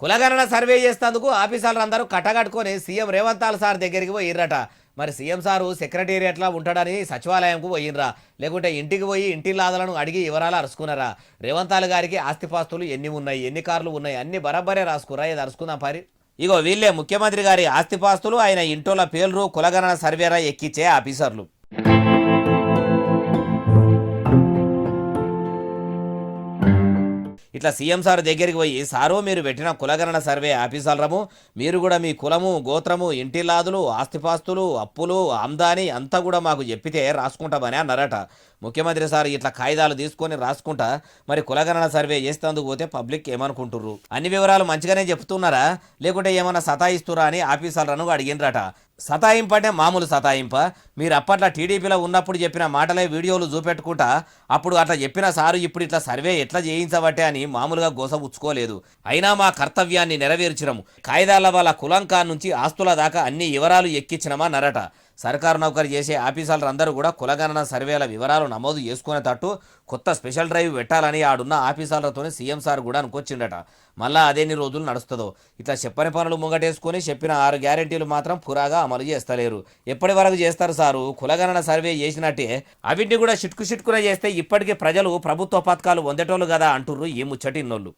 కులగణన సర్వే చేస్తేందుకు ఆఫీసర్లు అందరూ కట్టగట్టుకొని సీఎం రేవంతాల్ సార్ దగ్గరికి పోయిర్రట. మరి సీఎం సారు సెక్రటేరియట్లా ఉంటాడని సచివాలయంకు పోయినరా లేకుంటే ఇంటికి పోయి ఇంటి లాదలను అడిగి వివరాలు అరుచుకున్నారా రేవంతాల్ గారికి ఆస్తిపాస్తులు ఎన్ని ఉన్నాయి? ఎన్ని కార్లు ఉన్నాయి? అన్ని బరాబరే రాసుకురా ఇది అరుచుకుందాం పరి. ఇగో వీళ్ళే ముఖ్యమంత్రి గారి ఆస్తిపాస్తులు ఆయన ఇంటోల పేర్లు కులగణన సర్వేరా ఎక్కిచ్చే ఆఫీసర్లు. ఇట్లా సీఎం సార్ దగ్గరికి పోయి సారు మీరు పెట్టిన కులగణన సర్వే ఆఫీసర్లము మీరు కూడా మీ కులము గోత్రము ఇంటిలాదులు ఆస్తిపాస్తులు అప్పులు ఆమ్దాని అంతా కూడా మాకు చెప్పితే రాసుకుంటామని అన్నారట. ముఖ్యమంత్రి సార్ ఇట్లా కాగితాలు తీసుకొని రాసుకుంటా మరి కులగణన సర్వే చేస్తేందుకు పోతే పబ్లిక్ ఏమనుకుంటుర్రు? అన్ని వివరాలు మంచిగానే చెప్తున్నారా? లేకుంటే ఏమైనా సతాయిస్తురా అని ఆఫీసర్లను అడిగినరట సతాయింపు అంటే మామూలు సతాయింప. మీరు అప్పట్లో టీడీపీలో ఉన్నప్పుడు చెప్పిన మాటలే వీడియోలు చూపెట్టుకుంటా అప్పుడు అట్లా చెప్పిన సారు ఇప్పుడు ఇట్లా సర్వే ఎట్లా చేయించబట్టే అని మామూలుగా గోసపుచ్చుకోలేదు అయినా మా కర్తవ్యాన్ని నెరవేర్చినము కాయిదాల వాళ్ళ కులంకా నుంచి ఆస్తుల దాకా అన్ని వివరాలు ఎక్కించినమా నరట. సర్కారు నౌకరు చేసే ఆఫీసర్లు అందరూ కూడా కులగణన సర్వేల వివరాలు నమోదు చేసుకునేటట్టు కొత్త స్పెషల్ డ్రైవ్ పెట్టాలని ఆడున్న ఆఫీసర్లతోనే సీఎం సార్ కూడా అనుకొచ్చిండట. మళ్ళా అదేన్ని రోజులు నడుస్తుందో. ఇట్లా చెప్పని పనులు ముంగటేసుకొని చెప్పిన ఆరు గ్యారెంటీలు మాత్రం పురాగా అమలు చేస్తలేరు. ఎప్పటి వరకు చేస్తారు సారు? కులగణన సర్వే చేసినట్టే అవిటిని కూడా చిట్కు చిట్కున చేస్తే ఇప్పటికే ప్రజలు ప్రభుత్వ పథకాలు పొందేటోళ్ళు కదా అంటుర్రు ఈ ముచ్చటిన్నోళ్ళు.